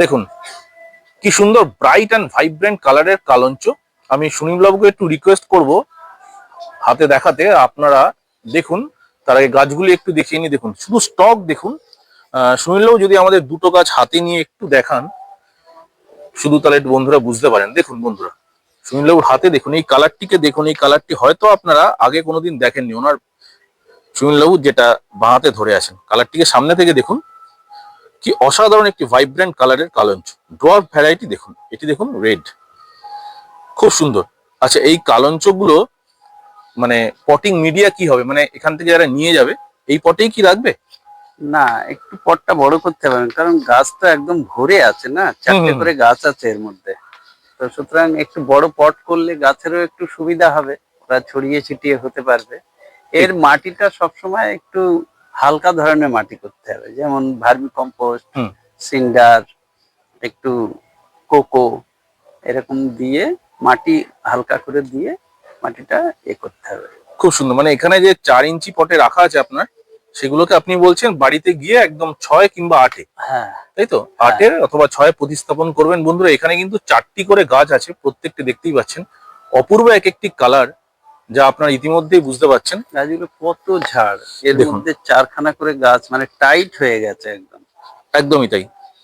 দেখুন, কি সুন্দর ব্রাইট অ্যান্ড ভাইব্রেন্ট কালারের কালঞ্চ। আমি সুনীল বাবুকে একটু রিকোয়েস্ট করব, হাতে দেখাতে। আপনারা দেখুন, তার আগে গাছগুলি একটু দেখিয়ে নিয়ে দেখুন, শুধু স্টক দেখুন। সুনীলবাবু যদি আমাদের দুটো গাছ হাতে নিয়ে একটু দেখান, শুধু তাহলে একটু বন্ধুরা বুঝতে পারেন। দেখুন বন্ধুরা, সুনীলবাবুর হাতে দেখুন, এই কালারটিকে দেখুন, এই কালারটি হয়তো আপনারা আগে কোনোদিন দেখেননি। ওনার সুনীলবাবু যেটা বাঁহাতে ধরে আছেন কালারটিকে সামনে থেকে দেখুন। কি অসাধারণ একটি ভাইব্রেন্ট কালারের কালঞ্চ। ড্রপ ভ্যারাইটি দেখুন এটি দেখুন রেড খুব সুন্দর। আচ্ছা এই কালঞ্চগুলো মানে পটিং মিডিয়া কি হবে? মানে এখান থেকে যারা নিয়ে যাবে এই পটেই কি রাখবে? না একটু পটটা বড় করতে পারেন কারণ গাছ তো একদম ভরে আছে না? চারটে করে গাছ আছে এর মধ্যে। তো সুতরাং একটু বড় পট করলে গাছেরও একটু সুবিধা হবে ওরা ছড়িয়ে ছিটিয়ে হতে পারবে। এর মাটিটা সবসময় একটু হালকা ধরনের মাটি করতে হবে। যেমন ভার্মি কম্পোস্ট সিন্ডার একটু কোকো এরকম দিয়ে মাটি হালকা করে দিয়ে মাটিটা এ করতে হবে। খুব সুন্দর। মানে এখানে যে চার ইঞ্চি পটে রাখা আছে আপনার সেগুলোকে আপনি বলছেন বাড়িতে গিয়ে একদম ছয় কিংবা আটে। হ্যাঁ। তাই তো? আটের অথবা ছয় প্রতিস্থাপন করবেন। বন্ধুরা এখানে কিন্তু চারটি করে গাছ আছে প্রত্যেকটি দেখতেই পাচ্ছেন। অপূর্ব এক একটি কালার যা আপনারা ইতিমধ্যেই বুঝতে পারছেন। গাছগুলো কত ঝাড়। এর মধ্যে চারখানা করে গাছ মানে টাইট হয়ে গেছে একদম। একদমই তাই।